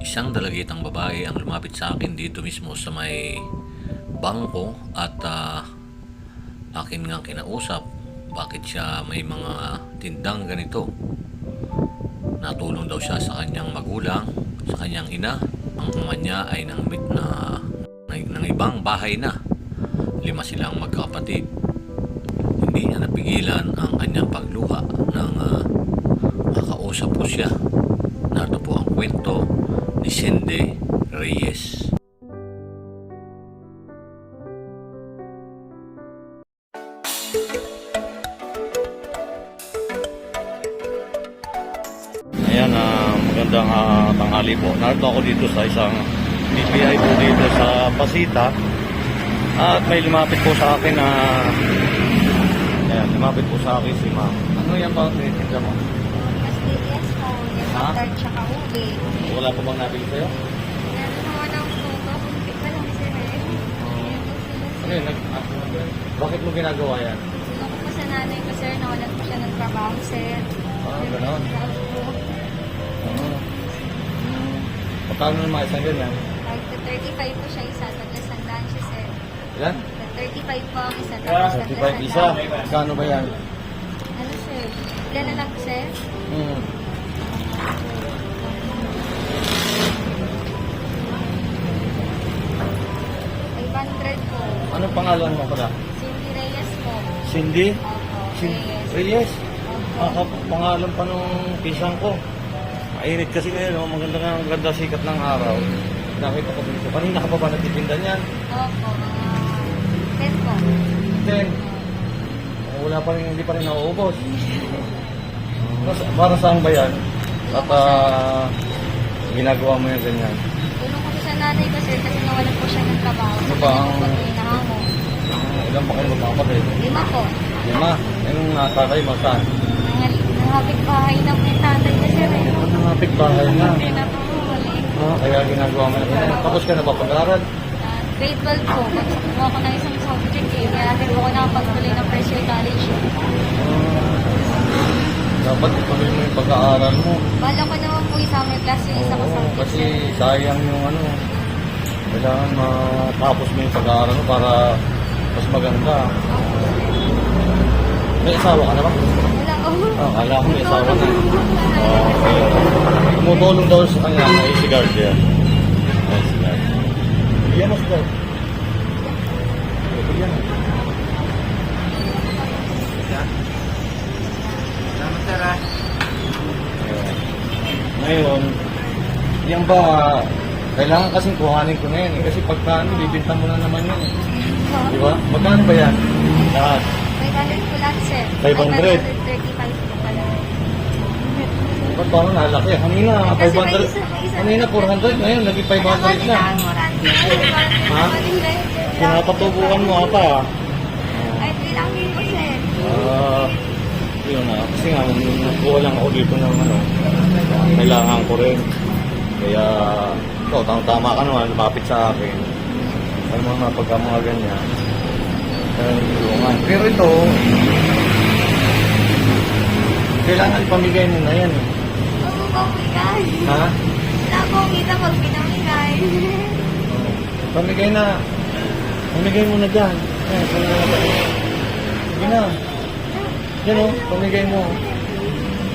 Isang dalagitang babae ang lumapit sa akin dito mismo sa may bangko at ah, akin nga kinausap bakit siya may mga tindang ganito. Natulong daw siya sa kanyang magulang, sa kanyang ina. Ang ama niya ay nangamit na, ng ibang bahay na. Lima silang magkapatid. Hindi niya napigilan ang kanyang pagluha nang uh, makausap po siya. Narito po ang kwento ni Cindy Reyes. Ayan, ah, magandang ah, tanghali po. Narito ako dito sa isang BPI po dito sa Pasita. At may lumapit po sa akin na ayan, lumapit po sa akin si ma'am. Ano yan ang tinitinda mo? Butter tsaka ube. Wala pa bang nabili sa'yo? Meron naman ng photo, kung pa lang sir eh. Ano yun? Ah, bakit mo ginagawa yan? Gusto ko sa nanay ko sir, nawalan po siya ng trabaho sir. Ah, Oo. Hmm. Magkano naman isang ganyan? to 35 po siya isa, tapos sandaan siya sir. The 35 po ang isa, tapos 35 isa. Kano ba yan? Ano sir? Ilan na lang sir? Hmm. Ay, 100 po. Anong pangalan mo pala? Cindy Reyes po. Cindy? Cindy Reyes. Opo. Ah, pangalan pa nung pisang ko. Mainit kasi ngayon, oh. maganda nga, maganda sikat ng araw. Nakita ko dito. Kanina ka pa ba nagtitinda niyan? Opo, mga 10 po. Then, wala pa rin, hindi pa rin nauubos. Para, para saan ba yan? At ah, ginagawa mo yung ganyan. Tulong ko sa nanay ko sir kasi nawalan po siya ng trabaho. Ano ba ang-. Ah, ilan pa kayo magkakapatid? Lima po. Lima. Yung uh, tatay mo saan? Mga nakapit bahay na po yung tatay ko sir eh. Ano nangapit bahay na? Hindi na po huli. Ah, kaya ginagawa mo na ganyan. Tapos ka na ba pag-aaral? Ah, Grade 12 po. Nagsakuha ko ng isang subject eh. Kaya rin ako nakapagtuloy ng first year college. eh. Dapat ituloy mo yung pag-aaral mo. Bala ko naman po yung summer class yung isa ko Oo, subject. kasi sayang yung ano. Kailangan matapos mo yung pag-aaral mo para mas maganda. May asawa ka na ba? Wala ko. Ah, kala ko may asawa na. Okay. Tumutulong daw sa kanya ay si Guardian. Ay, si Guardian. Bigyan mo si Guardian. Bigyan mo. Ayun. Ngayon, yan ba, kailangan kasing kuhanin ko na yan eh. Kasi pagka ano, bibinta mo na naman yan eh. Di ba? Magkano ba yan? Lahat. 500 po lahat sir. 500? 535 po pala. Ba't parang nalaki? Kanina, Ay, kasi may 500. isa- may isa- Kanina, 400. Ngayon, naging 500 na. Ha? Pinapatubukan mo ata. ah. Ay, bilangin ko sir. Ah, yun na. Kasi nga, nagkuha lang ako dito ng ano. Kailangan ko rin. Kaya, ikaw, tama, tama ka naman, lumapit sa akin. Ay mga pagka mga ganyan. Kaya tulungan. Pero ito, kailangan pamigay mo na yan. eh. Oo, pamigay. Ha? Akong kita pag pinamigay. Pamigay na. Pamigay mo na dyan. Ayan, pamigay na. Sige na. Yan o, pamigay mo.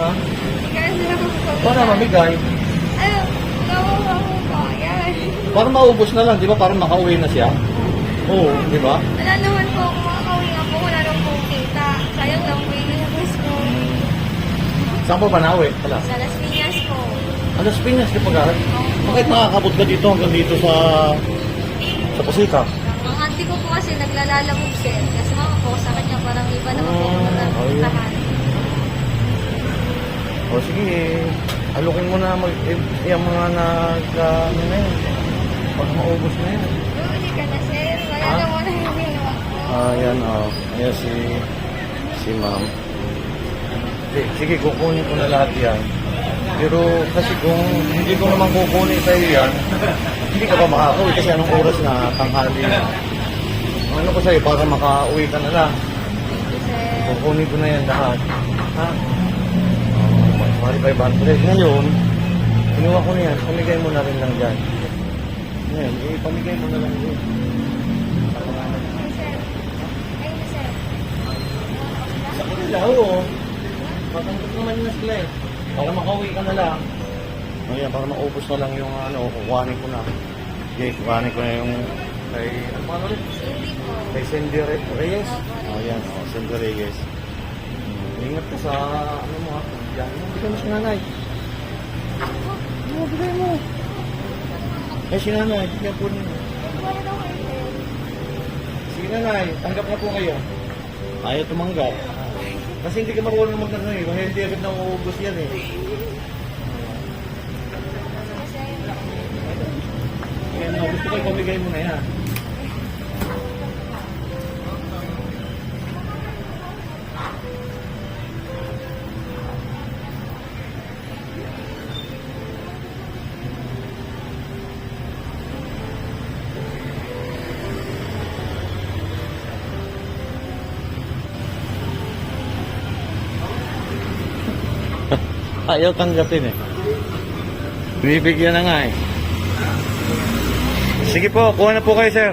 Ha? Ko Para mamigay. Ay, gawa ako ba? Yan. Para maubos na lang, di ba? Para makauwi na siya. Oo, di ba? Wala naman po ako makakawin ako. Wala naman po kita. Sayang lang po yung ilabas ko. Saan pa ba nauwi? Wala. Sa Las Piñas po. Alas Piñas, di pag-aaral. Bakit makakabot ka dito hanggang dito sa sa Pasika? Ang auntie ko po kasi naglalalabog sir. Kasi mama po sa kanya parang iba naman po Ah, ang ayun. tahan. O sige, alukin mo na mag, eh, yung mga nag, ano na yun. Pag maubos na yun. Bumili ka na sir. Wala Ha? naman na yung ginawa ko. Ah, yan oh. Ayan si si ma'am. Sige, sige, kukunin ko na lahat yan. Pero kasi kung hindi ko naman kukunin sa iyo yan, hindi ka pa makakauwi kasi anong oras na tanghali na. Ano ko sa'yo, para makauwi ka na lang. Kukunin ko na yan lahat. Ha? Oh, 500. Ngayon, Kinuha ko na yan. Pamigay mo na rin lang dyan. Yan, eh, pamigay mo na lang dyan. Sa kanila, oo. Matanggap naman yun sila eh. Para makauwi ka na lang. Ayan, para maubos na lang yung ano, kukuhanin ko na. Okay, kukuhanin ko na yung kay, ano pa ulit? Kay Cindy Re- Reyes. Oh, yan, oh, Cindy Reyes. Hmm, Ingat ka sa, ano mo ha, yan. Bigyan mo si nanay. Ano, bigay mo. Eh, si nanay, bigyan po sir. Sige nanay, tanggap na po kayo. Ayaw tumanggap. Kasi hindi ka marunong magkano eh. Kasi hindi agad na uubos yan eh. Kaya no, gusto ko ipamigay mo na yan. Ayaw tanggapin eh. Binibigyan na nga eh. Sige po, kuha na po kayo, sir.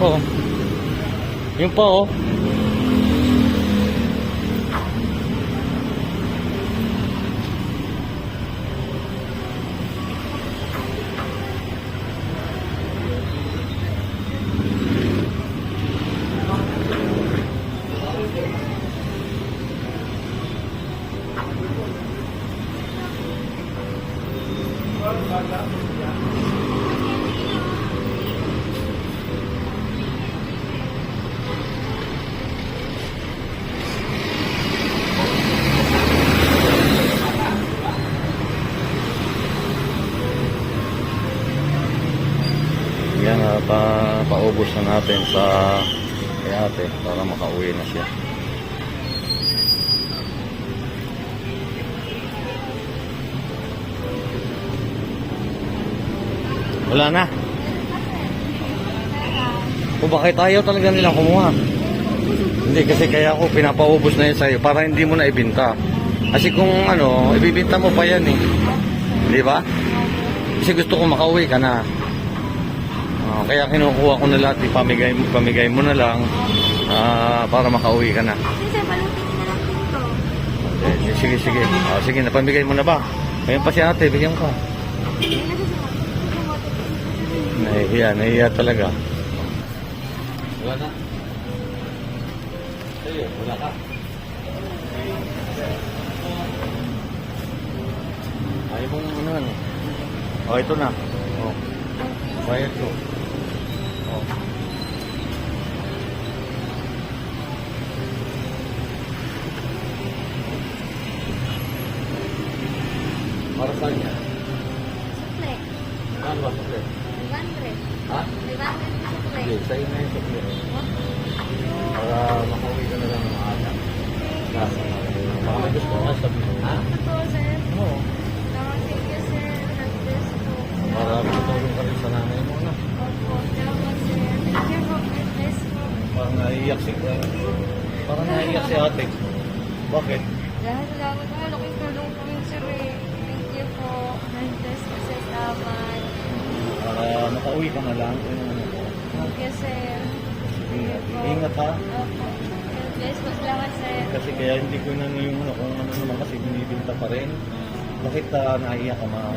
Oo. Yung pa, oh. Paubos na natin sa kay ate para makauwi na siya. Wala na. O bakit ayaw talaga nilang kumuha? Hindi kasi kaya ako pinapaubos na yun sa'yo para hindi mo na ibinta. Kasi kung ano, ibibinta mo pa yan eh. Di ba? Kasi gusto ko makauwi ka na. Ah, kaya kinukuha ko na lahat, ipamigay, pamigay mo na lang ah, para makauwi ka na. Kasi, balutin na lang dito. Eh, sige, sige. Ah, sige, napamigay mo na ba? Ngayon pa si ate, bigyan ka. Nahihiya, nahihiya talaga. Wala na. Sa'yo, wala ka. Ayaw mong ano ano. Oh, ito na. Oh. Bayad ko. Oh. Para saan yan? Sukle. Ano ba sa 500. Ha? 500 po sukle. Sige, sa'yo na yung sukli. Para makauwi ka na lang ng aga. Nasa. Baka may gusto ka sabihin. Ha? Po, sir? Oo. Salamat, thank you, sir. God bless po. Para makatulong ka rin sa nanay mo na. Opo, salamat, sir. Thank you po. God bless po. Parang naiiyak si Parang naiiyak si ate. Bakit? Dahil salamat po. Malaking tulong po yun, sir. eh. Thank you po. Bless po, sir. Salamat. Para makauwi ka na lang. Ang ano ko. Sir. Ingat, ingat ha. Opo. Po. Salamat, sir. Kasi kaya hindi ko na yung ano kung ano naman kasi binibinta pa rin. Bakit uh, naiiyak ka ma?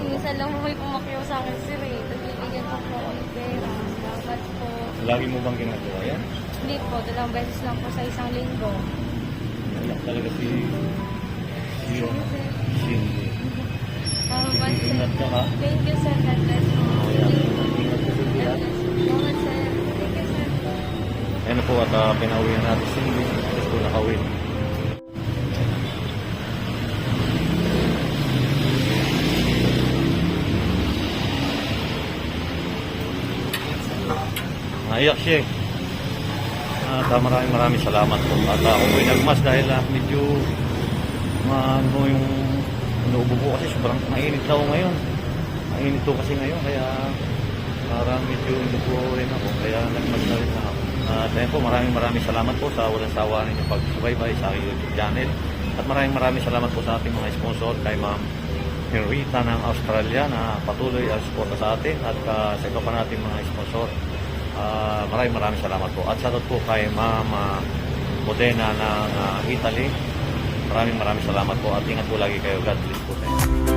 Minsan lang po may pumakyaw sa akin, sir. Eh. Nagbibigyan po po ng pera. Salamat po. lagi mo bang ginagawa yan? Hindi po. Dalawang beses lang po sa isang linggo. Naiiyak talaga si si si Salamat, sir. Ingat ka ha. Thank you, sir. God bless. Ayan. Ingat ka sir. Thank you, sir. Ayan po at uh, pinauwi na natin si Cindy. Naiyak siya. At ah, maraming maraming salamat po. At ah, ako po'y nagmas dahil ah, medyo ano yung inuubo ko kasi sobrang mainit daw ngayon. Mainit to kasi ngayon kaya parang medyo inuubo rin ako kaya nagmas na rin ako. At ayun po maraming maraming salamat po sa walang sawa ninyo pagsubaybay sa aking YouTube channel. At maraming maraming salamat po sa ating mga sponsor kay Ma'am Henrita ng Australia na patuloy ang suporta sa atin at ah, sa iba pa nating mga sponsor. Ah, maraming maraming salamat po. At shoutout po kay Ma'am ah, Modena ng ah, Italy. Maraming maraming salamat po at ingat po lagi kayo. God bless po tayo.